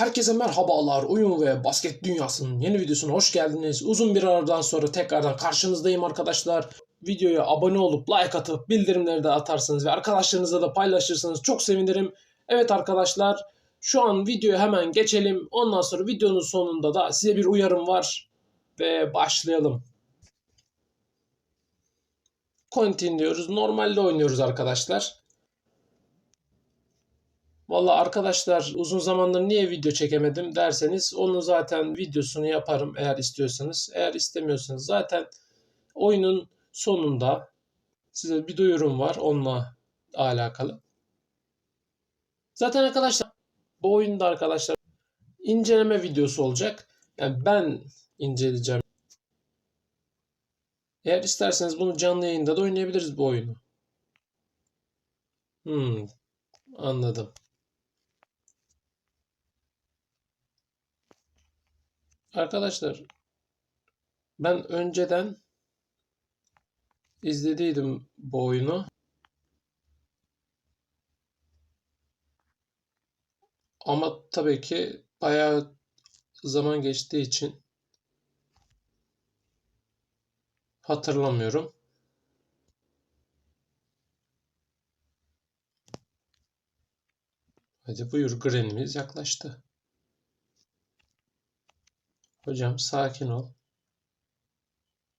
Herkese merhabalar. Oyun ve basket dünyasının yeni videosuna hoş geldiniz. Uzun bir aradan sonra tekrardan karşınızdayım arkadaşlar. Videoya abone olup like atıp bildirimleri de atarsınız ve arkadaşlarınızla da paylaşırsanız çok sevinirim. Evet arkadaşlar şu an videoya hemen geçelim. Ondan sonra videonun sonunda da size bir uyarım var. Ve başlayalım. Continue diyoruz. Normalde oynuyoruz arkadaşlar. Valla arkadaşlar uzun zamandır niye video çekemedim derseniz onu zaten videosunu yaparım eğer istiyorsanız. Eğer istemiyorsanız zaten oyunun sonunda size bir duyurum var onunla alakalı. Zaten arkadaşlar bu oyunda arkadaşlar inceleme videosu olacak. Yani ben inceleyeceğim. Eğer isterseniz bunu canlı yayında da oynayabiliriz bu oyunu. Hmm, anladım. Arkadaşlar ben önceden izlediydim bu oyunu. Ama tabii ki bayağı zaman geçtiği için hatırlamıyorum. Hadi buyur Granny'miz yaklaştı. Hocam sakin ol.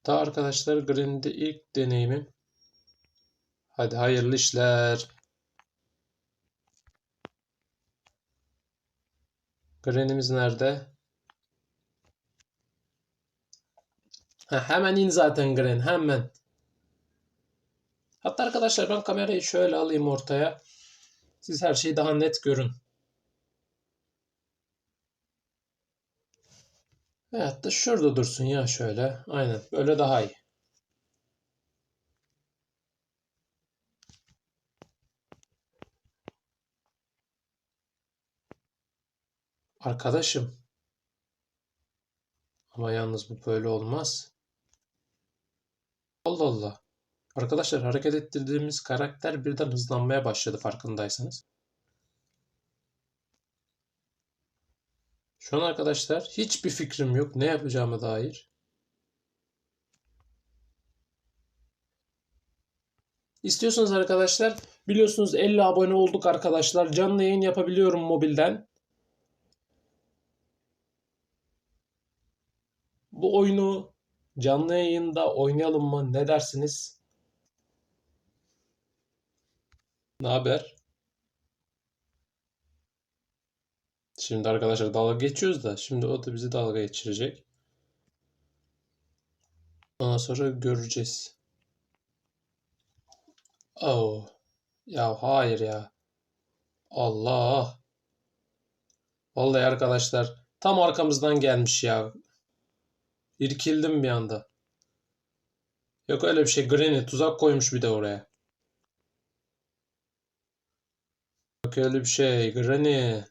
Daha arkadaşlar Green'de ilk deneyimim. Hadi hayırlı işler. Green'imiz nerede? Ha, hemen in zaten Green hemen. Hatta arkadaşlar ben kamerayı şöyle alayım ortaya. Siz her şeyi daha net görün. Veyahut da şurada dursun ya şöyle. Aynen. Böyle daha iyi. Arkadaşım. Ama yalnız bu böyle olmaz. Allah Allah. Arkadaşlar hareket ettirdiğimiz karakter birden hızlanmaya başladı farkındaysanız. Şu an arkadaşlar hiçbir fikrim yok ne yapacağıma dair. İstiyorsanız arkadaşlar biliyorsunuz 50 abone olduk arkadaşlar. Canlı yayın yapabiliyorum mobilden. Bu oyunu canlı yayında oynayalım mı? Ne dersiniz? Ne haber? Şimdi arkadaşlar dalga geçiyoruz da şimdi o da bizi dalga geçirecek. Ondan sonra göreceğiz. Oh. Ya hayır ya. Allah. Vallahi arkadaşlar tam arkamızdan gelmiş ya. İrkildim bir anda. Yok öyle bir şey. Granny tuzak koymuş bir de oraya. Yok öyle bir şey. Granny.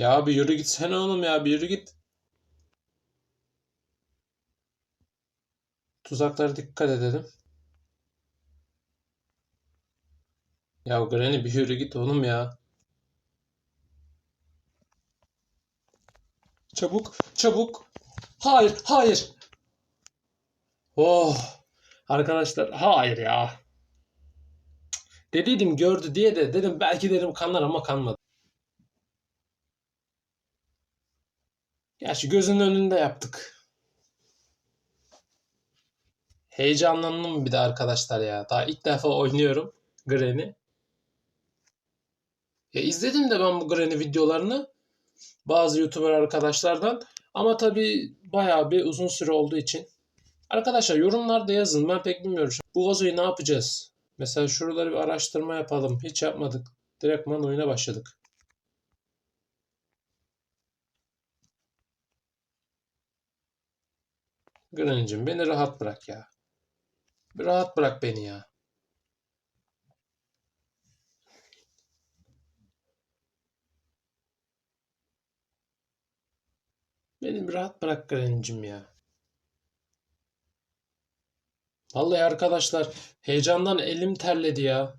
Ya bir yürü gitsene oğlum ya bir yürü git. Tuzaklara dikkat edelim. Ya Granny bir yürü git oğlum ya. Çabuk, çabuk. Hayır, hayır. Oh. Arkadaşlar hayır ya. Dediydim gördü diye de dedim belki dedim kanlar ama kanmadı. Gerçi gözünün önünde yaptık. Heyecanlandım bir de arkadaşlar ya. Daha ilk defa oynuyorum Granny. Ya izledim de ben bu Granny videolarını bazı YouTuber arkadaşlardan ama tabii bayağı bir uzun süre olduğu için. Arkadaşlar yorumlarda yazın. Ben pek bilmiyorum. Bu vazoyu ne yapacağız? Mesela şuraları bir araştırma yapalım. Hiç yapmadık. Direktman oyuna başladık. Granny'cim beni rahat bırak ya. Bir rahat bırak beni ya. Beni bir rahat bırak Granny'cim ya. Vallahi arkadaşlar heyecandan elim terledi ya.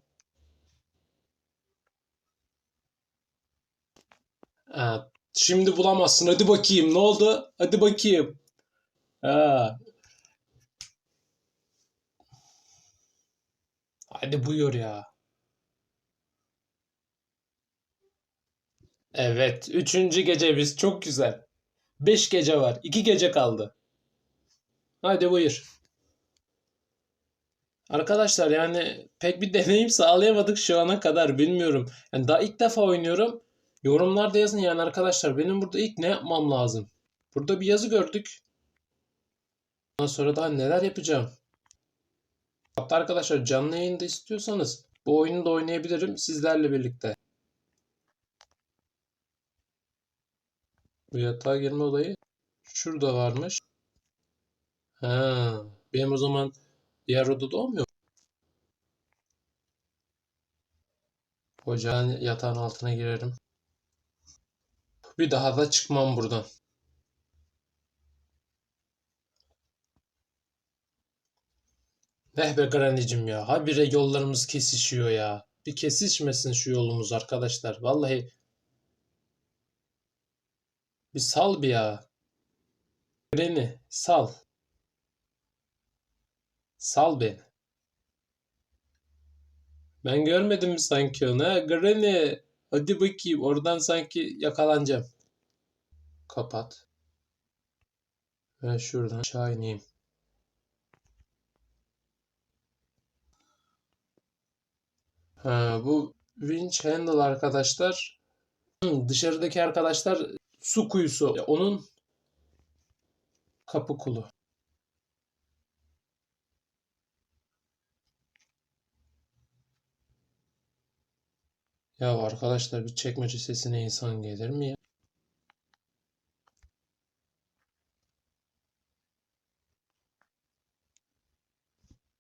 Ha, şimdi bulamazsın. Hadi bakayım. Ne oldu? Hadi bakayım. Ha. Hadi buyur ya. Evet. Üçüncü gecemiz. Çok güzel. Beş gece var. İki gece kaldı. Hadi buyur. Arkadaşlar yani pek bir deneyim sağlayamadık şu ana kadar bilmiyorum. Yani daha ilk defa oynuyorum. Yorumlarda yazın yani arkadaşlar benim burada ilk ne yapmam lazım? Burada bir yazı gördük. Ondan sonra daha neler yapacağım? Hatta arkadaşlar canlı yayında istiyorsanız bu oyunu da oynayabilirim sizlerle birlikte. Bu yatağa girme olayı şurada varmış. Ha, benim o zaman diğer odada olmuyor. Ocağın yatağın altına girerim. Bir daha da çıkmam buradan. Eh be Granny'cim ya. Habire yollarımız kesişiyor ya. Bir kesişmesin şu yolumuz arkadaşlar. Vallahi bir sal bir ya. Granny sal. Sal beni. Ben görmedim sanki onu ha? Granny. Hadi bakayım. Oradan sanki yakalanacağım. Kapat. Ben şuradan aşağı ineyim. Ha, bu winch handle arkadaşlar. Dışarıdaki arkadaşlar su kuyusu. Onun kapı kulu. Ya arkadaşlar bir çekmece sesine insan gelir mi ya?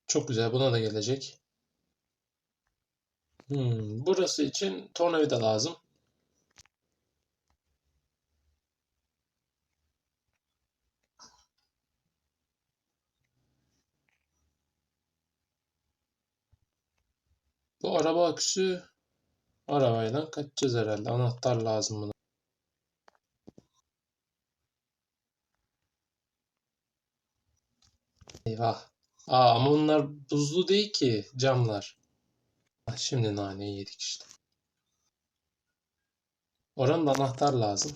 Çok güzel buna da gelecek. Hmm, burası için tornavida lazım. Bu araba aküsü arabayla kaçacağız herhalde. Anahtar lazım buna. Eyvah. Aa, ama onlar buzlu değil ki camlar. Şimdi naneyi yedik işte. Oranın anahtar lazım.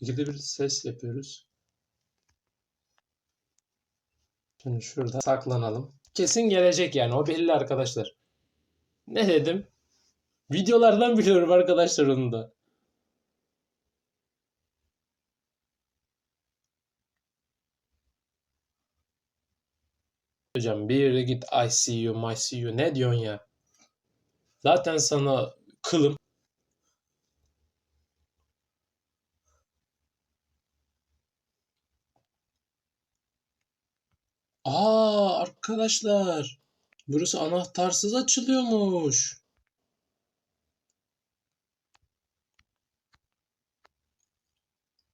İkide bir ses yapıyoruz. Şimdi şurada saklanalım. Kesin gelecek yani o belli arkadaşlar. Ne dedim? Videolardan biliyorum arkadaşlar onu da. Hocam bir git I see. Ne diyorsun ya? Zaten sana kılım. Aa arkadaşlar. Burası anahtarsız açılıyormuş.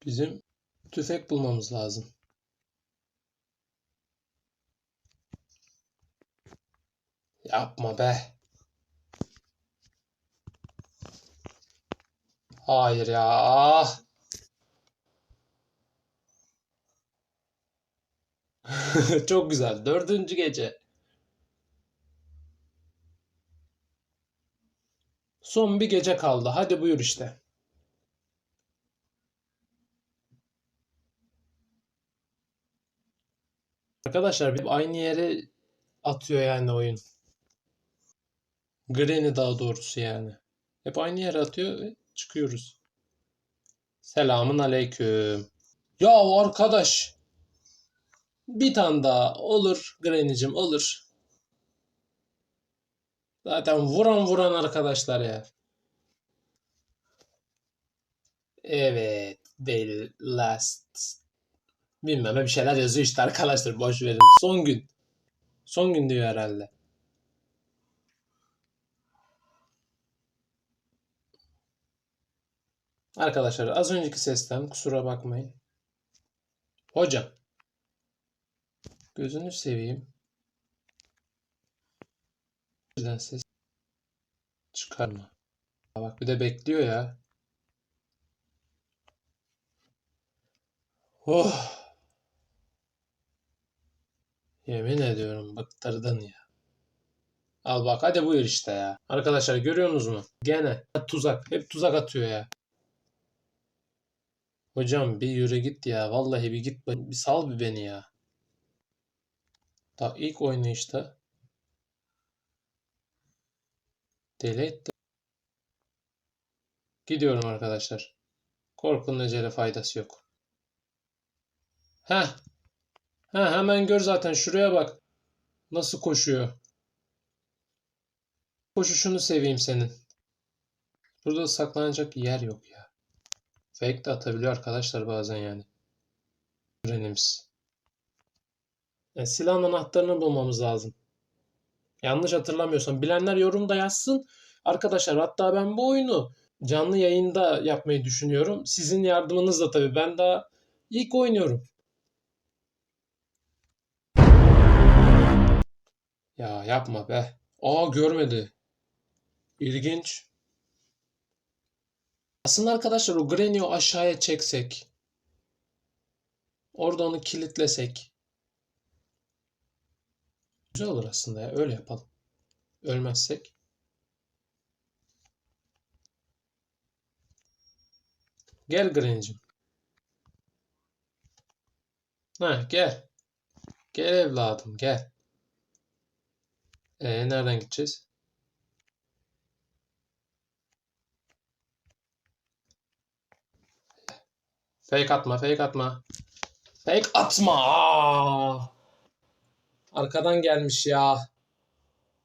Bizim tüfek bulmamız lazım. Yapma be. Hayır ya. Ah. Çok güzel. Dördüncü gece. Son bir gece kaldı. Hadi buyur işte. Arkadaşlar hep aynı yere atıyor yani oyun. Granny daha doğrusu yani. Hep aynı yere atıyor çıkıyoruz. Selamun aleyküm. Ya arkadaş. Bir tane daha olur Granny'cim olur. Zaten vuran vuran arkadaşlar ya. Evet. They last. Bilmem bir şeyler yazıyor işte arkadaşlar boş verin. Son gün. Son gün diyor herhalde. Arkadaşlar az önceki sesten kusura bakmayın. Hocam. Gözünü seveyim. Birden ses çıkarma. Bak bir de bekliyor ya. Oh. Yemin ediyorum bıktırdın ya. Al bak hadi buyur işte ya. Arkadaşlar görüyorsunuz mu? Gene tuzak. Hep tuzak atıyor ya. Hocam bir yürü git ya. Vallahi bir git. Bir sal bir beni ya. Daha ilk oynayışta deli etti. Gidiyorum arkadaşlar. Korkunun ecele faydası yok. Heh. Heh hemen gör zaten. Şuraya bak. Nasıl koşuyor. Koşuşunu seveyim senin. Burada saklanacak yer yok ya. Fake de atabiliyor arkadaşlar bazen yani. Öğrenimiz. Yani silahın anahtarını bulmamız lazım. Yanlış hatırlamıyorsam. Bilenler yorumda yazsın. Arkadaşlar hatta ben bu oyunu canlı yayında yapmayı düşünüyorum. Sizin yardımınızla tabii. Ben daha ilk oynuyorum. Ya yapma be. Aa görmedi. İlginç. Aslında arkadaşlar o Granny'i aşağıya çeksek. Orada onu kilitlesek. Güzel olur aslında ya. Öyle yapalım. Ölmezsek. Gel Granny'cim. Ha gel. Gel evladım gel. Ee, nereden gideceğiz? Fake atma, fake atma. Fake atma. Arkadan gelmiş ya.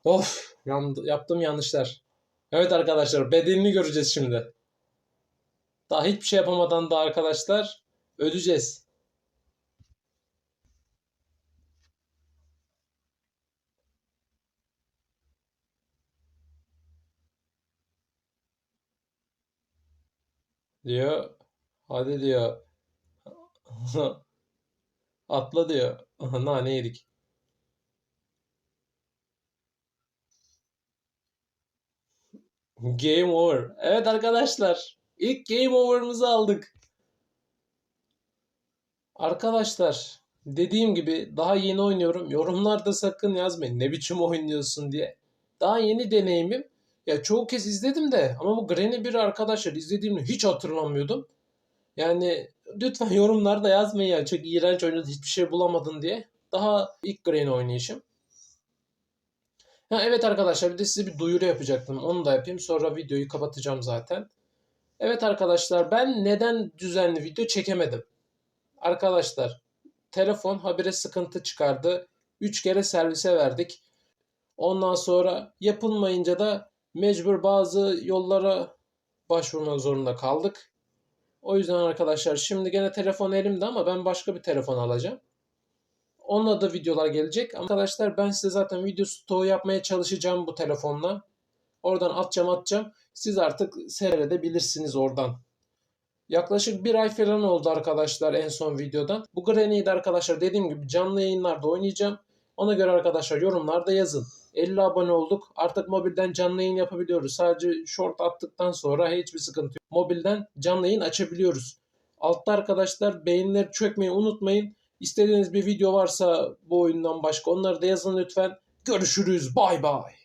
Of, yandı, yaptım yanlışlar. Evet arkadaşlar, bedelini göreceğiz şimdi. Daha hiçbir şey yapamadan da arkadaşlar öleceğiz. Diyor. Hadi diyor. Atla diyor. Nane yedik. Game over. Evet arkadaşlar. ilk game over'ımızı aldık. Arkadaşlar dediğim gibi daha yeni oynuyorum. Yorumlarda sakın yazmayın ne biçim oynuyorsun diye. Daha yeni deneyimim. Ya çoğu kez izledim de ama bu Granny 1 arkadaşlar izlediğimde hiç hatırlamıyordum. Yani lütfen yorumlarda yazmayın ya çok iğrenç oynadı hiçbir şey bulamadın diye. Daha ilk Granny oynayışım. Ha, evet arkadaşlar bir de size bir duyuru yapacaktım. Onu da yapayım. Sonra videoyu kapatacağım zaten. Evet arkadaşlar ben neden düzenli video çekemedim? Arkadaşlar telefon habire sıkıntı çıkardı. 3 kere servise verdik. Ondan sonra yapılmayınca da mecbur bazı yollara başvurmak zorunda kaldık. O yüzden arkadaşlar şimdi gene telefon elimde ama ben başka bir telefon alacağım. Onunla da videolar gelecek. Arkadaşlar ben size zaten video stoğu yapmaya çalışacağım bu telefonla. Oradan atacağım atacağım. Siz artık seyredebilirsiniz oradan. Yaklaşık bir ay falan oldu arkadaşlar en son videodan. Bu Granny'yi de arkadaşlar dediğim gibi canlı yayınlarda oynayacağım. Ona göre arkadaşlar yorumlarda yazın. 50 abone olduk. Artık mobilden canlı yayın yapabiliyoruz. Sadece short attıktan sonra hiçbir sıkıntı yok. Mobilden canlı yayın açabiliyoruz. Altta arkadaşlar beğenileri çökmeyi unutmayın. İstediğiniz bir video varsa bu oyundan başka onları da yazın lütfen. Görüşürüz. Bay bay.